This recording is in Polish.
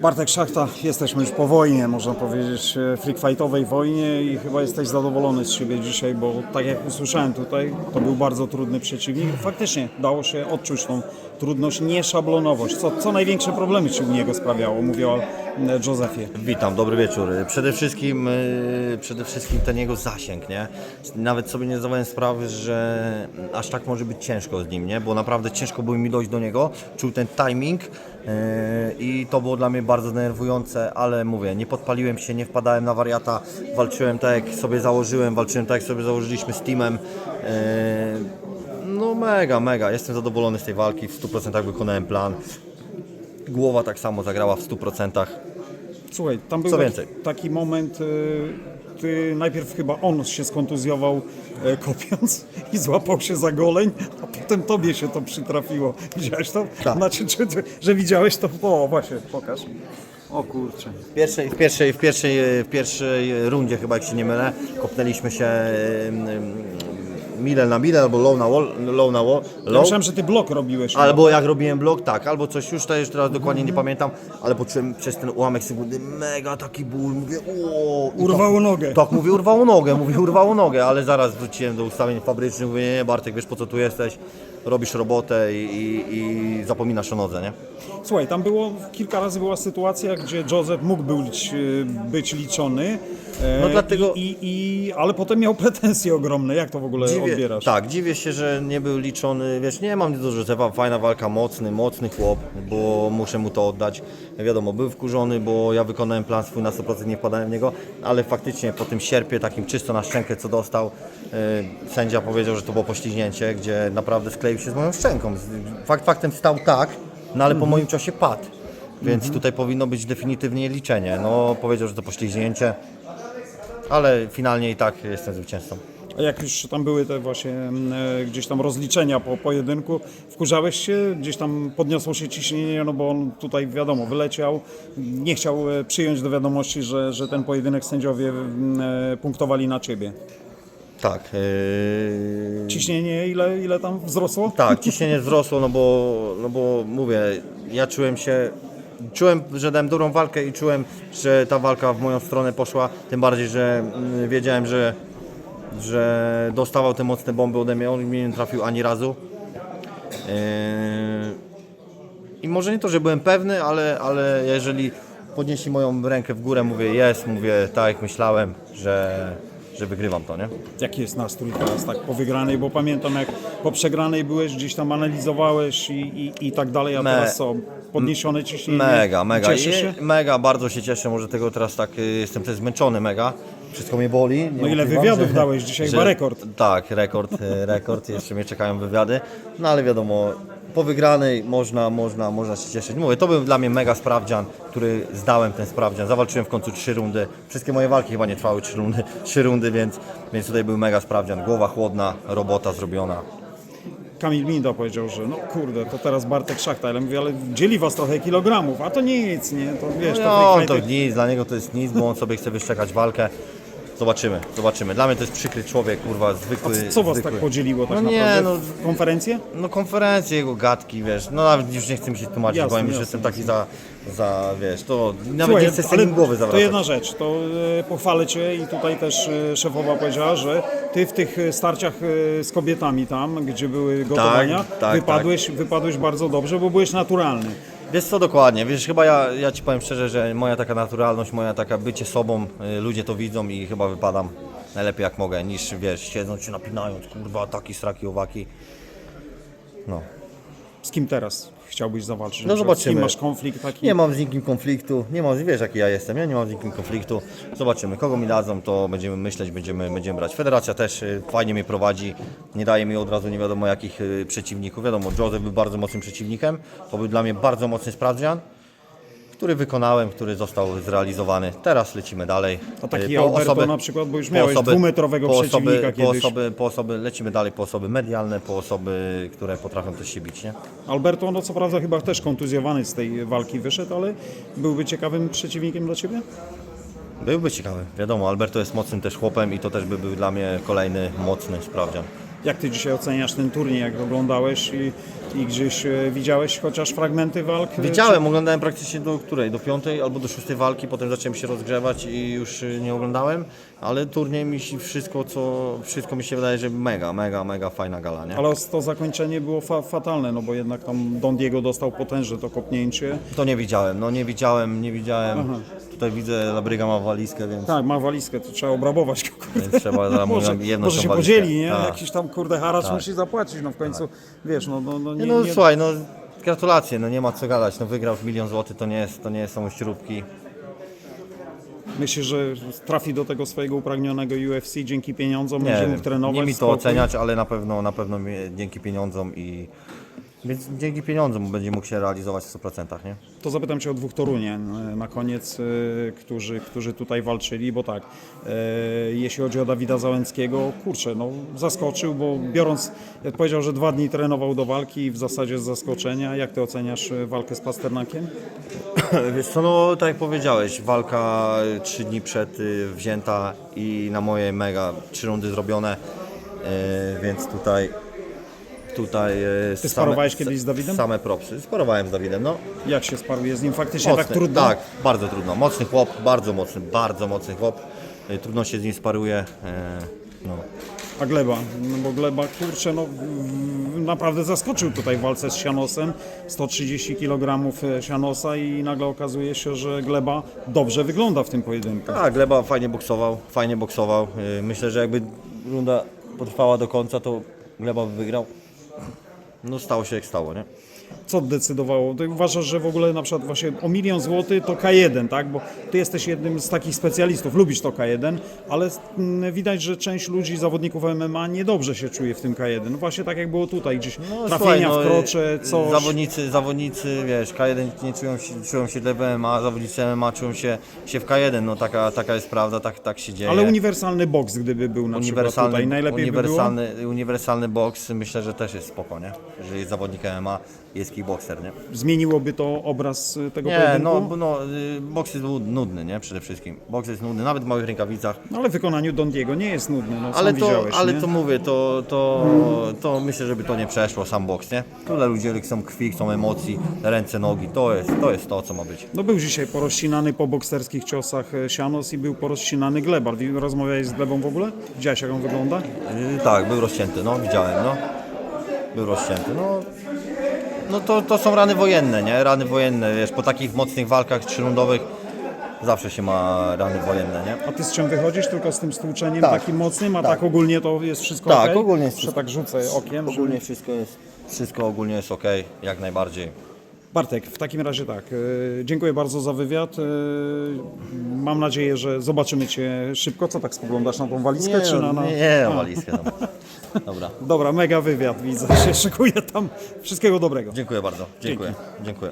Bartek Szachta, jesteśmy już po wojnie, można powiedzieć, e, freak fightowej wojnie i chyba jesteś zadowolony z siebie dzisiaj, bo tak jak usłyszałem tutaj, to był bardzo trudny przeciwnik. Faktycznie dało się odczuć tą trudność, nieszablonowość. Co, co największe problemy Ci u niego sprawiało, mówię o e, Józefie. Witam, dobry wieczór. Przede wszystkim, y, przede wszystkim ten jego zasięg, nie? Nawet sobie nie zdawałem sprawy, że aż tak może być ciężko z nim, nie? Bo naprawdę ciężko było mi dojść do niego, czuł ten timing i to było dla mnie bardzo denerwujące, ale mówię, nie podpaliłem się, nie wpadałem na wariata, walczyłem tak jak sobie założyłem, walczyłem tak jak sobie założyliśmy z teamem. Y, No mega, mega, jestem zadowolony z tej walki, w 100% wykonałem plan. Głowa tak samo zagrała w 100%. Słuchaj, tam był Co taki, więcej? taki moment, e, ty najpierw chyba on się skontuzjował e, kopiąc i złapał się za goleń, a potem tobie się to przytrafiło. Widziałeś to? Tak. Znaczy, czy, czy, że widziałeś to? O, właśnie, pokaż. O kurczę. W pierwszej, w, pierwszej, w, pierwszej, w pierwszej rundzie chyba, jak się nie mylę, kopnęliśmy się mile na mile, albo low na wall, low na wall, Ja low. myślałem, że ty blok robiłeś. Albo jak robiłem blok, tak, albo coś już też teraz dokładnie nie pamiętam, ale poczułem przez ten ułamek sekundy mega taki ból, mówię o Urwało nogę. Tak, mówię urwało nogę, mówię urwało nogę, ale zaraz wróciłem do ustawień fabrycznych, mówię nie Bartek, wiesz po co tu jesteś, robisz robotę i, i, i zapominasz o nodze, nie? Słuchaj, tam było, kilka razy była sytuacja, gdzie Joseph mógł być, e, być liczony. e, No dlatego- I, i, i, ale potem miał pretensje ogromne. Jak to w ogóle odbierasz? Tak, dziwię się, że nie był liczony, wiesz, nie mam nic do Józefa, fajna walka, mocny, mocny chłop, bo muszę mu to oddać. Wiadomo, był wkurzony, bo ja wykonałem plan swój na 100%, nie wpadałem w niego, ale faktycznie po tym sierpie, takim czysto na szczękę, co dostał, yy, sędzia powiedział, że to było poślizgnięcie, gdzie naprawdę skleił się z moją szczęką. Fakt faktem stał tak, no ale po moim ciosie padł. Więc tutaj powinno być definitywnie liczenie. No, powiedział, że to poślizgnięcie, ale finalnie i tak jestem zwycięzcą. A jak już tam były te właśnie mm, e, gdzieś tam rozliczenia po pojedynku, wkurzałeś się? Gdzieś tam podniosło się ciśnienie, no bo on tutaj wiadomo, wyleciał, nie chciał e, przyjąć do wiadomości, że, że ten pojedynek sędziowie mm, e, punktowali na ciebie. Tak. Yy... Ciśnienie ile, ile tam wzrosło? Tak, ciśnienie wzrosło, no bo, no bo mówię, ja czułem się, czułem, że dałem dobrą walkę i czułem, że ta walka w moją stronę poszła, tym bardziej, że mm, wiedziałem, że, że dostawał te mocne bomby ode mnie, on mnie nie trafił ani razu. Yy... I może nie to, że byłem pewny, ale, ale jeżeli podnieśli moją rękę w górę, mówię jest, mówię tak jak myślałem, że, że wygrywam to, nie? Jaki jest nastrój teraz tak po wygranej, bo pamiętam jak po przegranej byłeś, gdzieś tam analizowałeś i, i, i tak dalej, a Me- teraz co? Podniesione ciśnienie? Mega, mega. Cieszysz I- się? Mega, bardzo się cieszę, może tego teraz tak y, jestem też zmęczony mega. Wszystko mnie boli. nie No ile ukrywam, wywiadów dałeś dzisiaj, chyba rekord. Tak, rekord, y, rekord, jeszcze mnie czekają wywiady. No ale wiadomo, po wygranej można, można, można się cieszyć. Mówię, to był dla mnie mega sprawdzian, który zdałem ten sprawdzian. Zawalczyłem w końcu trzy rundy. Wszystkie moje walki chyba nie trwały trzy rundy, trzy rundy więc, więc tutaj był mega sprawdzian. Głowa chłodna, robota zrobiona. Kamil Minda powiedział, że no kurde, to teraz Bartek Szachta, ale mówię, ale dzieli was trochę kilogramów, a to nic, nie, to wiesz, to No, to nic, dla niego to jest nic, bo on sobie chce wyszczekać walkę. Zobaczymy, zobaczymy. Dla mnie to jest przykry człowiek, kurwa, A zwykły. co, co was zwykły. tak podzieliło tak No nie, naprawdę? no- Konferencje? No konferencje, jego gadki, wiesz, no nawet już nie chcę mi się tłumaczyć, Jasne, bo ja już jasne, jestem taki za, za, wiesz, to nawet Słuchaj, nie chcę tym głowy To zawracać. jedna rzecz, to e, pochwalę Cię i tutaj też e, szefowa powiedziała, że Ty w tych e, starciach e, z kobietami tam, gdzie były gotowania, tak, wypadłeś, wypadłeś bardzo dobrze, bo byłeś naturalny. Wiesz co dokładnie, wiesz, chyba ja, ja Ci powiem szczerze, że moja taka naturalność, moja taka bycie sobą, y, ludzie to widzą i chyba wypadam najlepiej jak mogę, niż wiesz, siedząc się napinając, kurwa, taki straki, owaki. No. Z kim teraz chciałbyś zawalczyć? No przykład Z zobaczymy. kim masz konflikt taki? Nie mam z nikim konfliktu, nie mam, wiesz jaki ja jestem, ja nie mam z nikim konfliktu. Zobaczymy, kogo mi dadzą, to będziemy myśleć, będziemy, będziemy brać. Federacja też y, fajnie mnie prowadzi, nie daje mi od razu nie wiadomo jakich y, przeciwników. Wiadomo, Joseph był bardzo mocnym przeciwnikiem, to był dla mnie bardzo mocny sprawdzian, który wykonałem, który został zrealizowany. Teraz lecimy dalej. A taki Y, Alberto na przykład, bo już miałeś dwumetrowego po przeciwnika osoby, po kiedyś. osoby, po osoby, lecimy dalej po osoby medialne, po osoby, które potrafią też się bić, nie? Alberto, no co prawda chyba też kontuzjowany z tej walki wyszedł, ale byłby ciekawym przeciwnikiem dla Ciebie? Byłby ciekawy. Wiadomo, Alberto jest mocnym też chłopem i to też by był dla mnie kolejny mocny sprawdzian. Jak Ty dzisiaj oceniasz ten turniej, jak oglądałeś i, i gdzieś e, widziałeś chociaż fragmenty walk? e, Widziałem, oglądałem praktycznie do której? Do piątej albo do szóstej walki, potem zacząłem się rozgrzewać i już y, nie oglądałem, ale turniej mi się wszystko, co, wszystko mi się wydaje, że mega, mega, mega fajna gala, nie? Ale to zakończenie było fa fatalne, no bo jednak tam Don Diego dostał potężne to kopnięcie. To nie widziałem, no nie widziałem, nie widziałem. Tutaj widzę, Labryga ma walizkę, więc, Tak, ma walizkę, to trzeba obrabować więc trzeba jedną może się walizkę. podzieli, nie? Tak. Jakiś tam kurde haracz musi zapłacić, no w końcu, wiesz, no, no, no Nie, no nie, słuchaj, no gratulacje, no nie ma co gadać, no wygrał w milion złotych, to nie, jest, to nie są śrubki. myślę, że trafi do tego swojego upragnionego UFC dzięki pieniądzom, Nie, będzie mógł trenować. nie mi to spokój. oceniać, ale na pewno, na pewno dzięki pieniądzom i więc dzięki pieniądzom będzie mógł się realizować w 100%, nie? To zapytam Cię o dwóch Torunien e, na koniec, e, którzy, którzy tutaj walczyli, bo tak, e, jeśli chodzi o Dawida Załęckiego, kurczę, no zaskoczył, bo biorąc, jak powiedział, że dwa dni trenował do walki i w zasadzie z zaskoczenia, jak Ty oceniasz walkę z Pasternakiem? Wiesz co, no tak jak powiedziałeś, walka trzy dni przed y, wzięta i na moje mega trzy rundy zrobione, y, więc tutaj tutaj y, Ty sparowałeś kiedyś z Dawidem? Same propsy. Sparowałem z Dawidem, no. Jak się sparuje z nim? Faktycznie Mocny, tak trudno? Tak, bardzo trudno. Mocny chłop, bardzo mocny, bardzo mocny chłop. Y, Trudno się z nim sparuje. y, No. A Gleba? No bo Gleba, kurczę, no naprawdę zaskoczył tutaj w walce z Sianosem. 130 kg Sianosa i nagle okazuje się, że Gleba dobrze wygląda w tym pojedynku. Tak, Gleba fajnie boksował, fajnie boksował. Myślę, że jakby runda potrwała do końca, to Gleba by wygrał. No stało się jak stało, nie? Co decydowało? Ty uważasz, że w ogóle na przykład właśnie o milion złotych to K1, tak? Bo ty jesteś jednym z takich specjalistów, lubisz to K1, ale mm, widać, że część ludzi, zawodników MMA niedobrze się czuje w tym K1. No właśnie tak jak było tutaj, gdzieś trafienia słuchaj, no, w krocze, y, coś. Zawodnicy, zawodnicy, wiesz, K1 nie czują się, czują się dla MMA, zawodnicy MMA czują się, się w K1, no taka, taka jest prawda, tak, tak się dzieje. Ale uniwersalny boks, gdyby był na przykład uniwersalny, tutaj, najlepiej by było? uniwersalny, uniwersalny boks myślę, że też jest spoko, nie? Jeżeli jest zawodnik MMA, jest kickboxer, nie? Zmieniłoby to obraz y, tego Nie, pojedynku? no, no, y, boks jest nud- nudny, nie? Przede wszystkim. Boks jest nudny, nawet w małych rękawicach. No, ale w wykonaniu Dondiego nie jest nudny, no Ale to, widziałeś, ale nie? to mówię, to, to, to myślę, żeby to nie przeszło, sam boks, nie? Tyle ludzie chcą krwi, chcą emocji, ręce, nogi, to jest to, jest to co ma być. No był dzisiaj porozcinany po bokserskich ciosach e, Sianos i był porozcinany Glebar. Wi- Rozmawiałeś z Glebą w ogóle? Widziałeś jak on wygląda? Yy, tak, był rozcięty, no, widziałem, no. Był rozcięty, no. No to, to są rany wojenne, nie? Rany wojenne, wiesz, po takich mocnych walkach trzyrundowych zawsze się ma rany wojenne, nie? A ty z czym wychodzisz? Tylko z tym stłuczeniem Tak. takim mocnym? A tak. Tak. ogólnie to jest wszystko Tak, okej? ogólnie jest Że wszystko- tak rzucę okiem. Ogólnie wszystko jest, wszystko ogólnie jest ok, jak najbardziej. Bartek, w takim razie tak. e, Dziękuję bardzo za wywiad. e, Mam nadzieję, że zobaczymy Cię szybko. Co tak spoglądasz na tą walizkę? czy na, na... nie, A, walizkę. No. Dobra, Dobra, mega wywiad widzę. Się szykuje tam. Wszystkiego dobrego. dziękuję bardzo, dziękuję, dziękuję.